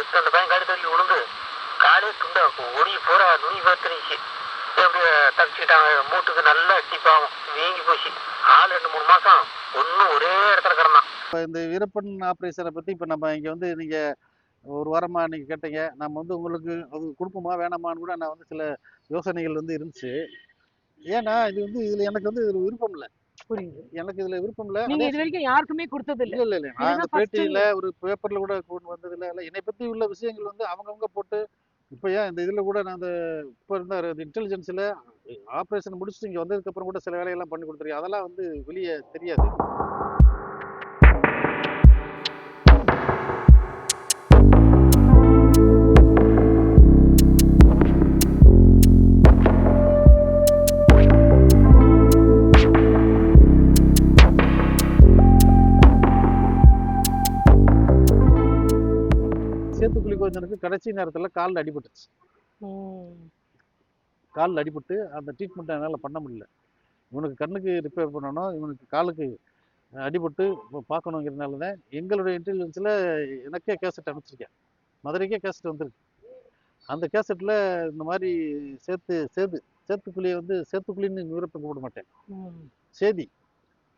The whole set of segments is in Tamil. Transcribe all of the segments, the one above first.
விட்டு அந்த பையன் காடி தள்ளி விழுந்து காலே துண்டா ஒளி பூரா நுனி பார்த்துருச்சு அப்படியே தப்பிச்சுக்கிட்டாங்க. மூட்டுக்கு நல்லா டிப்பாகும் வீங்கி போச்சு. ஆள் ரெண்டு மூணு மாசம் ஒன்றும் ஒரே இடத்துல கிடந்தான். இப்போ இந்த வீரப்பன் ஆப்ரேஷனை பற்றி இப்போ நம்ம இங்கே வந்து நீங்கள் ஒரு வாரமாக இன்றைக்கி கேட்டீங்க. நம்ம வந்து உங்களுக்கு அது கொடுப்போமா வேணாமான்னு கூட நான் வந்து சில யோசனைகள் வந்து இருந்துச்சு. ஏன்னா இது வந்து இதில் எனக்கு வந்து இதில் விருப்பம் இல்லை. புரியுது. எனக்கு இதில் விருப்பம் இல்லை. நீங்க இது வரைக்கும் யாருக்குமே கொடுத்தது இல்ல இல்லை இல்லை. நான் அந்த பேட்டியில் ஒரு பேப்பரில் கூட கொண்டு வந்ததில்ல. இல்லை என்னை பற்றி உள்ள விஷயங்கள் வந்து அவங்கவுங்க போட்டு இப்போ ஏன் இந்த இதில் கூட நான் அந்த இப்போ இருந்த இன்டெலிஜென்ஸில் ஆப்ரேஷன் முடிச்சுட்டு இங்கே வந்ததுக்கப்புறம் கூட சில வேலையெல்லாம் பண்ணி கொடுத்துருக்கேன். அதெல்லாம் வந்து வெளியே தெரியாது. கோவிந்தனுக்கு கடைசி நேரத்தில் காலில் அடிபட்டுச்சு. காலில் அடிபட்டு அந்த ட்ரீட்மெண்ட் என்னால் பண்ண முடியல. இவனுக்கு கண்ணுக்கு ரிப்பேர் பண்ணணும் இவனுக்கு காலுக்கு அடிபட்டு பார்க்கணுங்கிறதுனால தான் எங்களுடைய இன்டெலிஜென்ஸில் எனக்கே கேசட் அனுப்பிச்சிருக்கேன். மதுரைக்கே கேசட் வந்திருக்கு. அந்த கேசட்டில் இந்த மாதிரி சேத்து சேது சேத்துக்குழியை வந்து சேத்துக்குழின்னு வீரப்பன் கூப்பிட மாட்டேன். சேதி.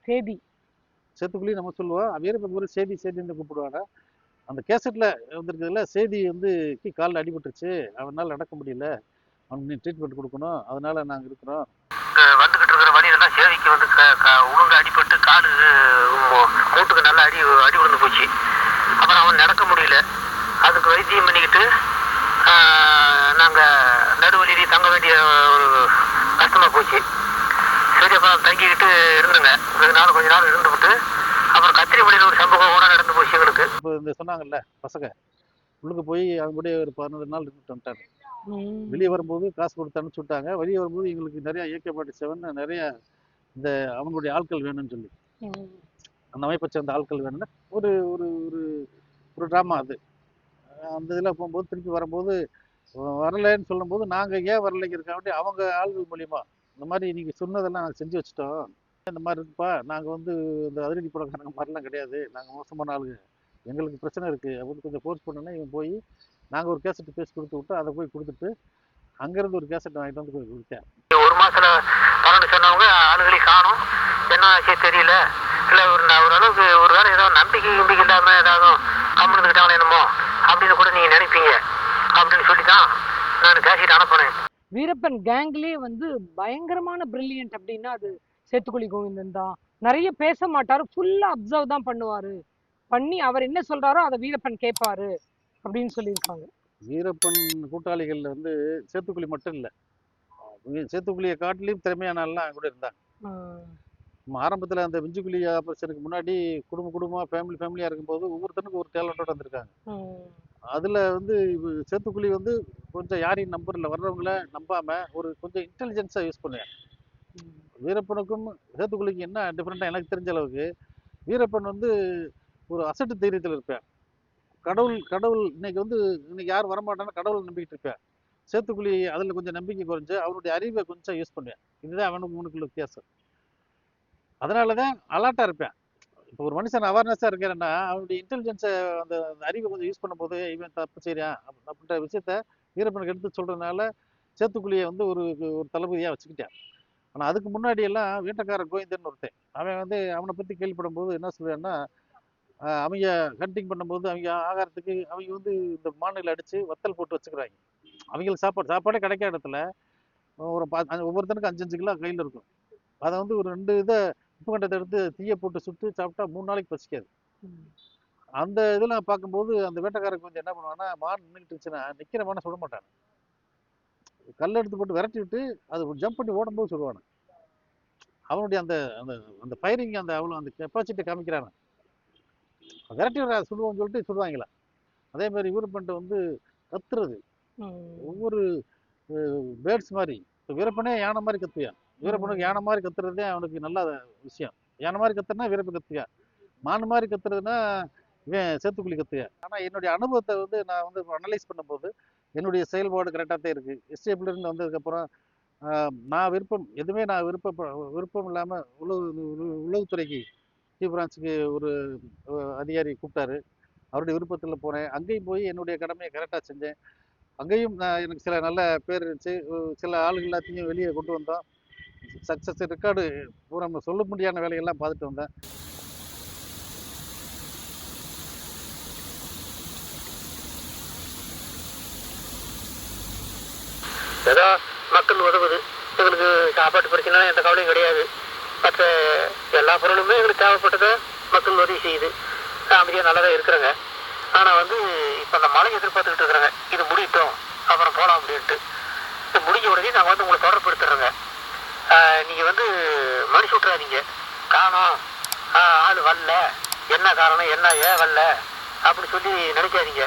சேதி. சேத்துக்குழி நம்ம சொல்லுவோம். வீரப்பன் கூட சேதி சேதின்னு கூப்பிடுவாங்க. அந்த கேசட்டில் வந்திருக்கிறதுல சேதி வந்து கீ காலில் அடிபட்டுருச்சு. அவனால் நடக்க முடியல. அவனுக்கு ட்ரீட்மெண்ட் கொடுக்கணும். அதனால நாங்கள் இருக்கிறோம். வந்துக்கிட்டு இருக்கிற வழியிலலாம் சேதிக்கு வந்து க- க- உளுந்து அடிபட்டு காலு மூட்டுக்கு நல்லா அடி அடி விழுந்து போச்சு. அப்புறம் அவன் நடக்க முடியல. அதுக்கு வைத்தியம் பண்ணிக்கிட்டு நாங்கள் நடுவழியிலே தங்க வேண்டிய ஒரு கஷ்டமாக போச்சு. சரி அப்புறம் தங்கிக்கிட்டு இருந்துங்க. கொஞ்ச நாள் கொஞ்ச நாள் இருந்துவிட்டு அப்புறம் கத்திரிப்படியில் ஒரு சம்பவம் கூட நடந்து போச்சு எங்களுக்கு. இப்போ இந்த சொன்னாங்கல்ல பசங்க. உள்ளுக்கு போய் அவங்க கூட ஒரு பதினொரு நாள் இருந்துட்டு வந்துட்டாங்க. வெளியே வரும்போது காசு கொடுத்து அனுப்பிச்சு விட்டாங்க. வெளியே வரும்போது எங்களுக்கு நிறைய ஏகே செவன் நிறைய இந்த அவங்களுடைய ஆட்கள் வேணும்னு சொல்லி. அந்த அமைப்பை சேர்ந்த ஆட்கள் வேணும்னா. ஒரு ஒரு ஒரு ஒரு ட்ராமா அது. அந்த இதில் போகும்போது திருப்பி வரும்போது வரலைன்னு சொல்லும்போது நாங்கள் ஏன் வரலைங்கிறக்காண்டி அவங்க ஆள்கள் மூலியமா இந்த மாதிரி நீங்கள் சொன்னதெல்லாம் நாங்கள் செஞ்சு வச்சுட்டோம். இந்த மாதிரி இருக்குப்பா. நாங்கள் வந்து இந்த அதிரடி படக்காரங்க மாதிரிலாம் கிடையாது. நாங்கள் மோசமான ஆளுங்க. எங்களுக்கு பிரச்சனை இருக்குது அப்படின்னு கொஞ்சம் ஃபோர்ஸ் பண்ணோன்னா இவன் போய் நாங்கள் ஒரு கேசட் பேசி கொடுத்து விட்டு அதை போய் கொடுத்துட்டு அங்கேருந்து ஒரு கேசட் வாங்கிட்டு வந்து போய் கொடுத்தேன் ஒரு மாசத்துல பன்னெண்டு சொன்னவங்க ஆளுகளை காணும். என்ன ஆச்சு தெரியல. இல்ல ஒரு ஓரளவுக்கு ஒரு வேளை ஏதோ நம்பிக்கை நம்பிக்கை இல்லாம ஏதாவது கம்முனுக்கிட்டாங்களே என்னமோ அப்படின்னு கூட நீங்க நினைப்பீங்க. அப்படின்னு சொல்லி தான் நான் பேசிட்டு அனுப்புனேன். வீரப்பன் கேங்லயே வந்து பயங்கரமான பிரில்லியன்ட் அப்படின்னா அது சேத்துக்குழி கோவிந்தன் தான். நிறைய பேச மாட்டாரு ஃபுல்லா அப்சர்வ் தான் பண்ணுவாரு. பண்ணி அவர் என்ன சொல்றாரோ அதை வீரப்பன் கேட்பாரு அப்படின்னு சொல்லியிருக்காங்க. வீரப்பன் கூட்டாளிகள் வந்து சேத்துக்குழி மட்டும் இல்லை. சேத்துக்குழியை காட்டிலையும் திறமையான ஆள்லாம் கூட இருந்தாங்க. ஆரம்பத்தில் அந்த விஞ்சுக்குழி ஆபரேஷனுக்கு முன்னாடி குடும்ப குடும்பமாக ஃபேமிலி ஃபேமிலியாக இருக்கும்போது ஒவ்வொருத்தனுக்கும் ஒரு டேலண்டோட வந்திருக்காங்க. அதில் வந்து சேத்துக்குழி வந்து கொஞ்சம் யாரையும் நம்பரில் வர்றவங்கள நம்பாம ஒரு கொஞ்சம் இன்டெலிஜென்ஸாக யூஸ் பண்ணுவேன் வீரப்பனுக்கும் சேத்துக்குழிக்கும் என்ன டிஃப்ரெண்ட்டாக எனக்கு தெரிஞ்ச அளவுக்கு வீரப்பன் வந்து ஒரு அசட்டு தைரியத்தில் இருப்பேன் கடவுள் கடவுள் இன்னைக்கு வந்து இன்னைக்கு யார் வரமாட்டான்னு கடவுள் நம்பிக்கிட்டு இருப்பேன் சேத்துக்குழி அதில் கொஞ்சம் நம்பிக்கை குறைஞ்சு அவனுடைய அறிவை கொஞ்சம் யூஸ் பண்ணுவேன் இதுதான் அவனுக்கு உனக்குள்ள வித்தியாசம். அதனால தான் அலர்ட்டாக இருப்பேன். இப்போ ஒரு மனுஷன் அவேர்னஸாக இருக்கிறேன்னா அவனுடைய இன்டெலிஜென்ஸை அந்த அந்த அறிவை கொஞ்சம் யூஸ் பண்ணும்போது இவன் தப்பு செய்கிறான் அப்படின்ற விஷயத்த வீரப்பனுக்கு எடுத்து சொல்கிறதுனால சேத்துக்குழியை வந்து ஒரு ஒரு தளபதியாக வச்சுக்கிட்டேன் ஆனால் அதுக்கு முன்னாடி எல்லாம் வீட்டக்கார கோவிந்தன் ஒருத்தன். அவன் வந்து அவனை பற்றி கேள்விப்படும் போது என்ன சொல்லுவான்னா அவங்க ஹண்டிங் பண்ணும்போது அவங்க ஆகாரத்துக்கு அவங்க வந்து இந்த மாநில அடித்து வத்தல் போட்டு வச்சுக்கிறாங்க. அவங்களுக்கு சாப்பாடு சாப்பாடே கிடைக்காத இடத்துல ஒரு பா ஒவ்வொருத்தனுக்கும் அஞ்சு அஞ்சு கிலோ கையில் இருக்கும். அதை வந்து ஒரு ரெண்டு இதை உப்பு கண்டத்தை எடுத்து தீயை போட்டு சுட்டு சாப்பிட்டா மூணு நாளைக்கு பசிக்காது. அந்த இதெல்லாம் பார்க்கும்போது அந்த வேட்டைக்காரருக்கு வந்து என்ன பண்ணுவான்னா மான் நின்றுட்டு நிற்கிற மானை சுட மாட்டான். கல் எடுத்து போட்டு விரட்டி விட்டு அது ஜம்ப் பண்ணி ஓடும்போது சுடுவானு. அவனுடைய அந்த அந்த அந்த ஃபயரிங் அந்த அவ்வளோ அந்த கெப்பாசிட்டி காமிக்கிறாங்க விரட்டி விட சுடுவோம்னு சொல்லிட்டு சுடுவாங்களா அதே மாதிரி வீரப்பன்ட்டு வந்து கத்துறது. ஒவ்வொரு பேர்ட்ஸ் மாதிரி. இப்போ வீரப்பனே யானை மாதிரி கத்துவியான் வீரப்பனுக்கு யானை மாதிரி கத்துறதே அவனுக்கு நல்ல விஷயம். யானை மாதிரி கத்துனா வீரப்பன் கத்துவியா? மான் மாதிரி கத்துறதுன்னா இவன் சேத்துக்குழி கத்துவியா? ஆனால் என்னுடைய அனுபவத்தை வந்து நான் வந்து அனலைஸ் பண்ணும்போது என்னுடைய செயல்பாடு கரெக்டாக தான் இருக்குது எஸ்டேப்ல இருந்து வந்ததுக்கப்புறம் நான் விருப்பம் எதுவுமே நான் விருப்ப விருப்பம் இல்லாமல் உளவு உளவுத்துறைக்கு டி பிரான்ச்சுக்கு ஒரு அதிகாரி கூப்பிட்டாரு. அவருடைய விருப்பத்தில் போனேன். அங்கேயும் போய் என்னுடைய கடமையை கரெக்டாக செஞ்சேன். அங்கேயும் நான் எனக்கு சில நல்ல பேர் இருந்துச்சு. சில ஆளுகள் எல்லாத்தையும் வெளியே கொண்டு வந்தோம். சக்ஸஸ் ரெக்கார்டு பூரா நம்ம சொல்ல முடியாத வேலையெல்லாம் பார்த்துட்டு வந்தேன். ஏதோ? மக்கள் உதவுது. எங்களுக்கு சாப்பாட்டு பிரச்சனை எந்த கவலையும் கிடையாது. மற்ற எல்லா பொருளுமே எங்களுக்கு தேவைப்பட்டதை மக்கள் உதவி செய்யுது. அமைதியாக நல்லா தான் இருக்கிறாங்க. ஆனால் வந்து இப்போ அந்த மழை எதிர்பார்த்துக்கிட்டு இருக்கிறாங்க. இது முடியட்டும் அப்புறம் போகலாம் அப்படின்ட்டு. இது முடிஞ்ச உடனே நாங்கள் வந்து உங்களை தொடர்புடுத்துறோங்க நீங்கள் வந்து மனுஷ விட்றாதீங்க காணும். ஆள் வரல. என்ன காரணம்? என்ன ஏன் வரல? அப்படின்னு சொல்லி நினைக்காதீங்க.